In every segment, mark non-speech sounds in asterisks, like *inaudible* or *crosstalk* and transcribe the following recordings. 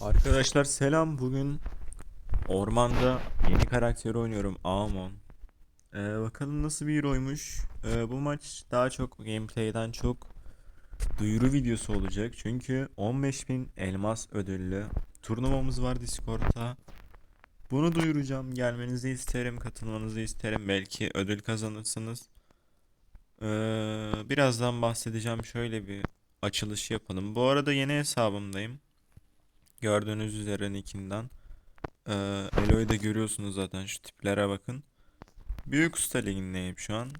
Arkadaşlar selam. Bugün ormanda yeni karakteri oynuyorum. Amon. Ee, bakalım nasıl bir hero'ymuş. Ee, bu maç daha çok gameplay'den çok duyuru videosu olacak. Çünkü 15.000 elmas ödüllü turnuvamız var Discord'da. Bunu duyuracağım. Gelmenizi isterim, katılmanızı isterim. Belki ödül kazanırsınız. Ee, birazdan bahsedeceğim. Şöyle bir açılış yapalım. Bu arada yeni hesabımdayım. Gördüğünüz üzere nickinden. Ee, Eloy'u da görüyorsunuz zaten şu tiplere bakın. Büyük Usta Ligi'ndeyim şu an.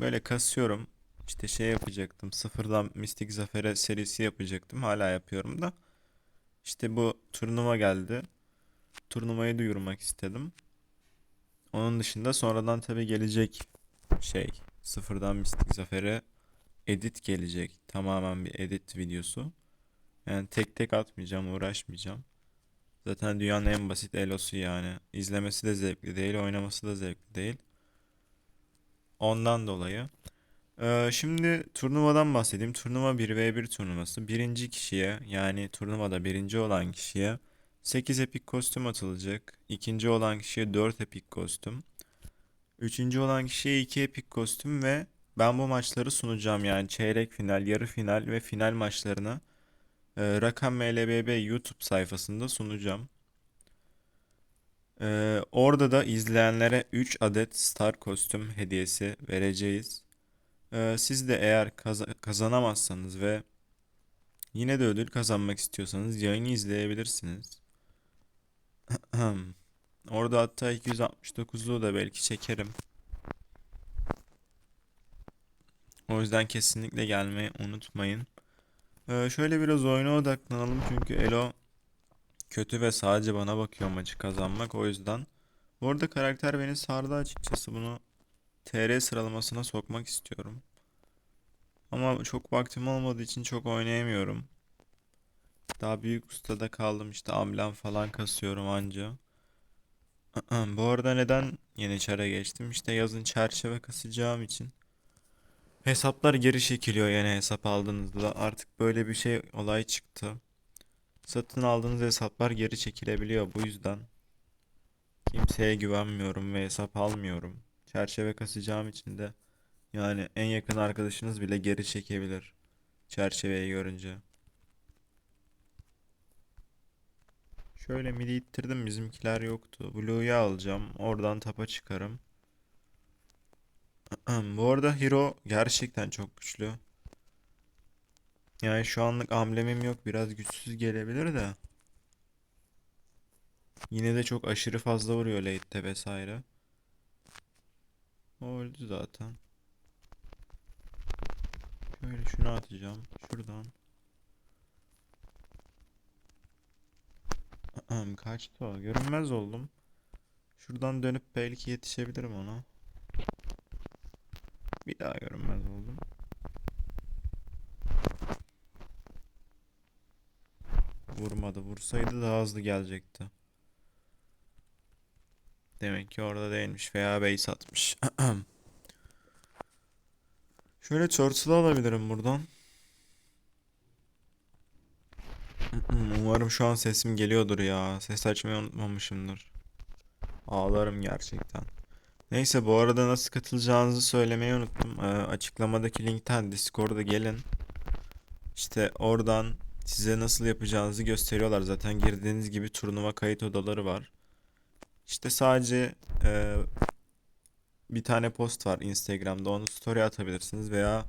Böyle kasıyorum. İşte şey yapacaktım. Sıfırdan Mistik Zafer'e serisi yapacaktım. Hala yapıyorum da. İşte bu turnuva geldi. Turnuvayı duyurmak istedim. Onun dışında sonradan tabii gelecek şey. Sıfırdan Mistik Zafer'e edit gelecek. Tamamen bir edit videosu. Yani tek tek atmayacağım, uğraşmayacağım. Zaten dünyanın en basit elosu yani. İzlemesi de zevkli değil, oynaması da zevkli değil. Ondan dolayı. Ee, şimdi turnuvadan bahsedeyim. Turnuva 1v1 turnuvası. Birinci kişiye yani turnuvada birinci olan kişiye 8 epik kostüm atılacak. İkinci olan kişiye 4 epik kostüm. Üçüncü olan kişiye 2 epik kostüm ve ben bu maçları sunacağım yani çeyrek final, yarı final ve final maçlarını e, Rakam MLBB YouTube sayfasında sunacağım. E, orada da izleyenlere 3 adet star kostüm hediyesi vereceğiz. E, siz de eğer kaza- kazanamazsanız ve yine de ödül kazanmak istiyorsanız yayını izleyebilirsiniz. *clears throat* Orada hatta 269'u da belki çekerim. O yüzden kesinlikle gelmeyi unutmayın. Ee, şöyle biraz oyuna odaklanalım çünkü Elo kötü ve sadece bana bakıyor maçı kazanmak o yüzden. Bu arada karakter beni sardı açıkçası bunu TR sıralamasına sokmak istiyorum. Ama çok vaktim olmadığı için çok oynayamıyorum. Daha büyük ustada kaldım işte amblem falan kasıyorum anca. *clears throat* Bu arada neden yeni çara geçtim? İşte yazın çerçeve kasacağım için. Hesaplar geri çekiliyor yani hesap aldığınızda artık böyle bir şey olay çıktı. Satın aldığınız hesaplar geri çekilebiliyor bu yüzden. Kimseye güvenmiyorum ve hesap almıyorum. Çerçeve kasacağım için de yani en yakın arkadaşınız bile geri çekebilir. Çerçeveyi görünce. Şöyle midi ittirdim bizimkiler yoktu. Blue'yu alacağım. Oradan tapa çıkarım. Bu arada Hero gerçekten çok güçlü. Yani şu anlık amblemim yok. Biraz güçsüz gelebilir de. Yine de çok aşırı fazla vuruyor late'te vesaire. O öldü zaten. Şöyle şunu atacağım. Şuradan. Kaçtı o. Görünmez oldum. Şuradan dönüp belki yetişebilirim ona. Bir daha görünmez oldum. Vurmadı. Vursaydı daha hızlı gelecekti. Demek ki orada değilmiş veya base atmış. *clears throat* Şöyle turtle alabilirim buradan. *clears throat* Umarım şu an sesim geliyordur ya. Ses açmayı unutmamışımdır. Ağlarım gerçekten. Neyse bu arada nasıl katılacağınızı söylemeyi unuttum. Ee, açıklamadaki linkten Discord'a gelin. İşte oradan size nasıl yapacağınızı gösteriyorlar. Zaten girdiğiniz gibi turnuva kayıt odaları var. İşte sadece e, bir tane post var Instagram'da. Onu story atabilirsiniz veya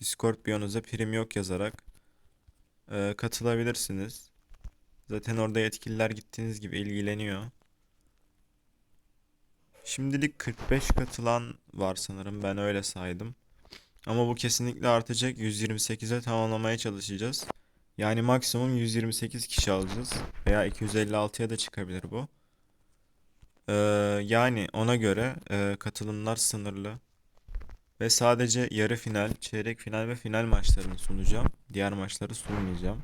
Discord biyonuza prim yok yazarak e, katılabilirsiniz. Zaten orada yetkililer gittiğiniz gibi ilgileniyor. Şimdilik 45 katılan var sanırım. Ben öyle saydım. Ama bu kesinlikle artacak. 128'e tamamlamaya çalışacağız. Yani maksimum 128 kişi alacağız. Veya 256'ya da çıkabilir bu. Ee, yani ona göre e, katılımlar sınırlı. Ve sadece yarı final, çeyrek final ve final maçlarını sunacağım. Diğer maçları sunmayacağım.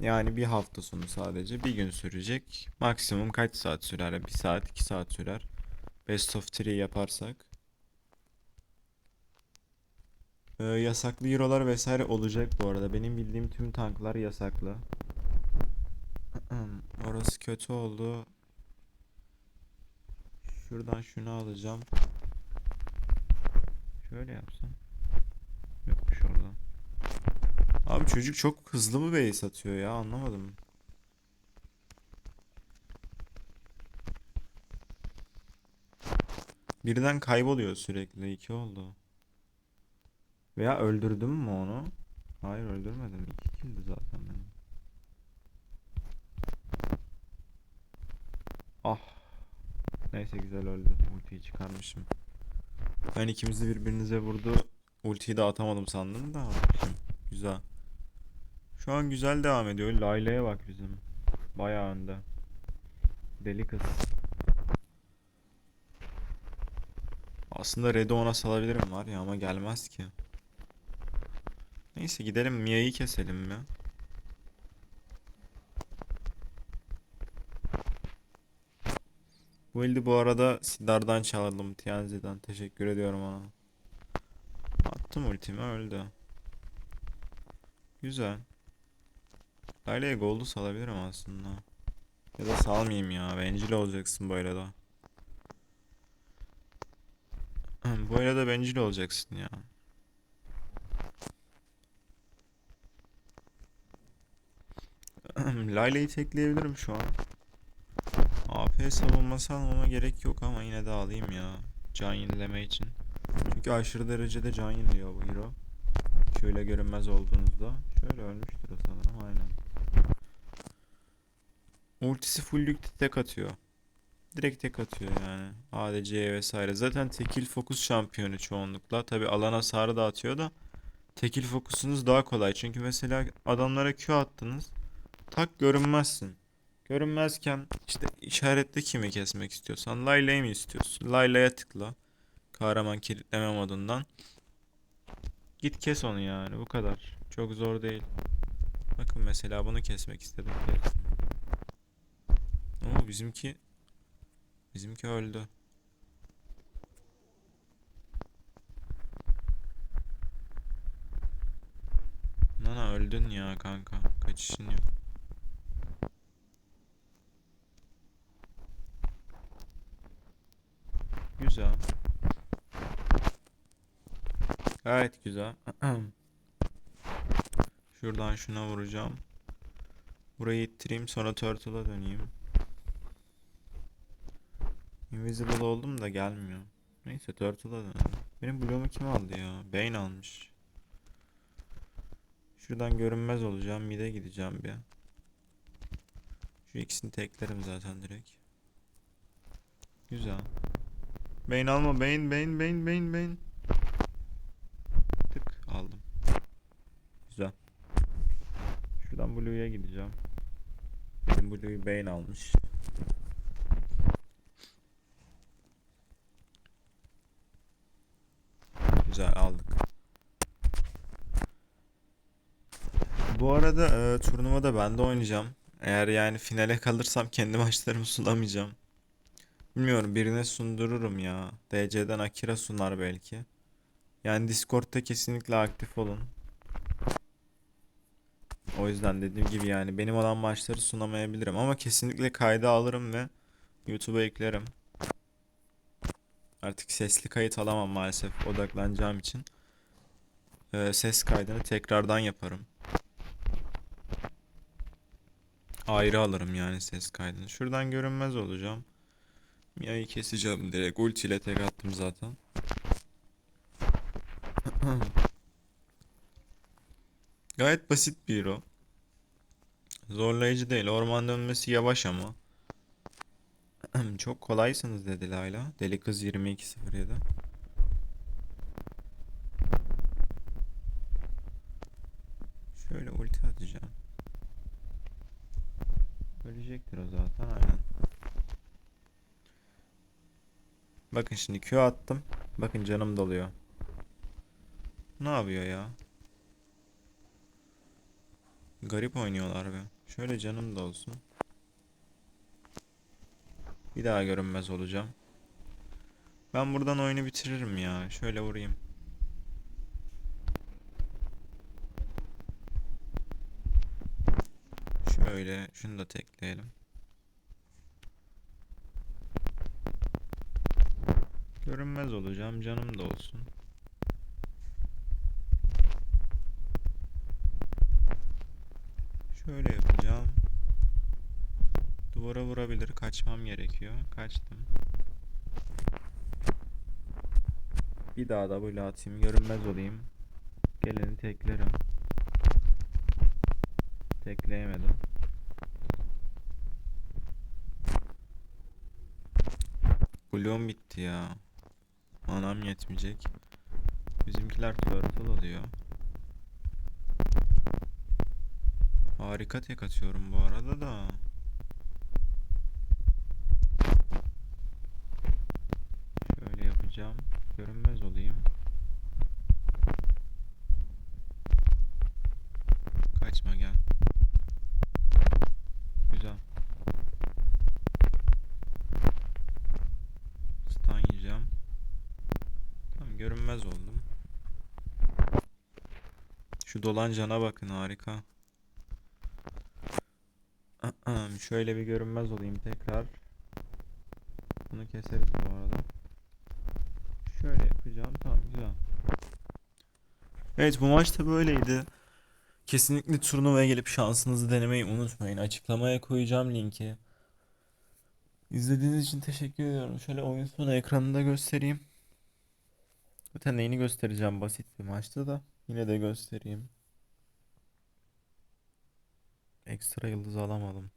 Yani bir hafta sonu sadece bir gün sürecek. Maksimum kaç saat sürer? Bir saat, iki saat sürer. Best of 3 yaparsak. Ee, yasaklı hero'lar vesaire olacak bu arada. Benim bildiğim tüm tanklar yasaklı. *clears throat* Orası kötü oldu. Şuradan şunu alacağım. Şöyle yapsam. Yokmuş orada. Abi çocuk çok hızlı mı base atıyor ya anlamadım. Birden kayboluyor sürekli. iki oldu. Veya öldürdüm mü onu? Hayır öldürmedim. İki killdi zaten benim. Ah. Neyse güzel öldü. Ultiyi çıkarmışım. Ben ikimizi birbirinize vurdu. Ultiyi de atamadım sandım da. Güzel. Şu an güzel devam ediyor. Layla'ya bak bizim. Bayağı önde. Deli kız. Aslında Red'i ona salabilirim var ya ama gelmez ki. Neyse gidelim Mia'yı keselim mi? Bu elde bu arada Sidar'dan çaldım Tianzi'den. Teşekkür ediyorum ona. Attım ultimi öldü. Güzel. Layla'ya goldu salabilirim aslında. Ya da salmayayım ya. Bencil olacaksın bu arada. *clears throat* Bu arada bencil olacaksın ya. *clears throat* Layla'yı tekleyebilirim şu an. AP savunması almama gerek yok ama yine de alayım ya. Can yenileme için. Çünkü aşırı derecede can yeniliyor bu hero. Şöyle görünmez olduğunuzda. Şöyle ölmüştür sanırım aynen. Ultisi fulllükte tek atıyor. Direkt tek atıyor yani. ADC'ye vesaire. Zaten tekil fokus şampiyonu çoğunlukla. Tabi alan hasarı da atıyor da. Tekil fokusunuz daha kolay. Çünkü mesela adamlara Q attınız. Tak görünmezsin. Görünmezken işte işaretle kimi kesmek istiyorsan. Layla'yı mı istiyorsun? Layla'ya tıkla. Kahraman kilitleme modundan. Git kes onu yani bu kadar. Çok zor değil. Bakın mesela bunu kesmek istedim. Kestim. Oo bizimki bizimki öldü. Nana öldün ya kanka. Kaçışın yok. Güzel. Gayet güzel. *clears throat* Şuradan şuna vuracağım. Burayı ittireyim sonra Turtle'a döneyim. Invisible oldum da gelmiyor. Neyse Turtle'a dönelim. Benim Bloom'u kim aldı ya? Bane almış. Şuradan görünmez olacağım. Mid'e gideceğim bir. Şu ikisini teklerim zaten direkt. Güzel. Bane alma. Bane, Bane, Bane, Bane, Bane. Tık aldım. Güzel. Şuradan Blue'ya gideceğim. Benim Blue'yu Bane almış. Güzel aldık. Bu arada e, turnuvada ben de oynayacağım. Eğer yani finale kalırsam kendi *laughs* maçlarımı sunamayacağım. Bilmiyorum birine sundururum ya. DC'den Akira sunar belki. Yani Discord'da kesinlikle aktif olun. O yüzden dediğim gibi yani benim olan maçları sunamayabilirim ama kesinlikle kayda alırım ve YouTube'a eklerim. Artık sesli kayıt alamam maalesef odaklanacağım için. Ee, ses kaydını tekrardan yaparım. Ayrı alırım yani ses kaydını. Şuradan görünmez olacağım. Mia'yı keseceğim direkt. Ulti ile tek attım zaten. *clears throat* Gayet basit bir hero. Zorlayıcı değil. Orman dönmesi yavaş ama. *clears throat* Çok kolaysınız dedi Layla. Deli kız 2207. Şöyle ulti atacağım. Ölecektir o zaten aynen. Bakın şimdi Q attım. Bakın canım doluyor. Ne yapıyor ya? Garip oynuyorlar be. Şöyle canım da olsun. Bir daha görünmez olacağım. Ben buradan oyunu bitiririm ya. Şöyle vurayım. Şöyle şunu da tekleyelim. Görünmez olacağım. Canım da olsun. Şöyle yapayım. Duvara vurabilir. Kaçmam gerekiyor. Kaçtım. Bir daha da böyle atayım. Görünmez olayım. Geleni teklerim. Tekleyemedim. Bloğum bitti ya. Manam yetmeyecek. Bizimkiler turtle alıyor. Harika tek atıyorum bu arada da. Şöyle yapacağım. Görünmez olayım. Kaçma gel. Güzel. Stun yiyeceğim. Tamam görünmez oldum. Şu dolancana bakın harika. Şöyle bir görünmez olayım tekrar. Bunu keseriz bu arada. Şöyle yapacağım. Tamam güzel. Evet bu maç da böyleydi. Kesinlikle turnuvaya gelip şansınızı denemeyi unutmayın. Açıklamaya koyacağım linki. İzlediğiniz için teşekkür ediyorum. Şöyle oyun sonu ekranında göstereyim. Zaten neyini göstereceğim basit bir maçtı da. Yine de göstereyim. Ekstra yıldız alamadım.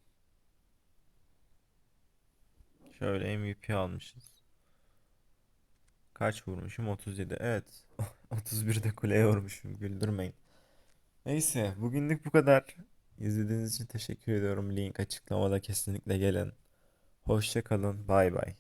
Şöyle MVP almışız. Kaç vurmuşum? 37. Evet. *laughs* 31'de kuleye vurmuşum. Güldürmeyin. Neyse, bugünlük bu kadar. İzlediğiniz için teşekkür ediyorum. Link açıklamada kesinlikle gelin. Hoşça kalın. Bay bay.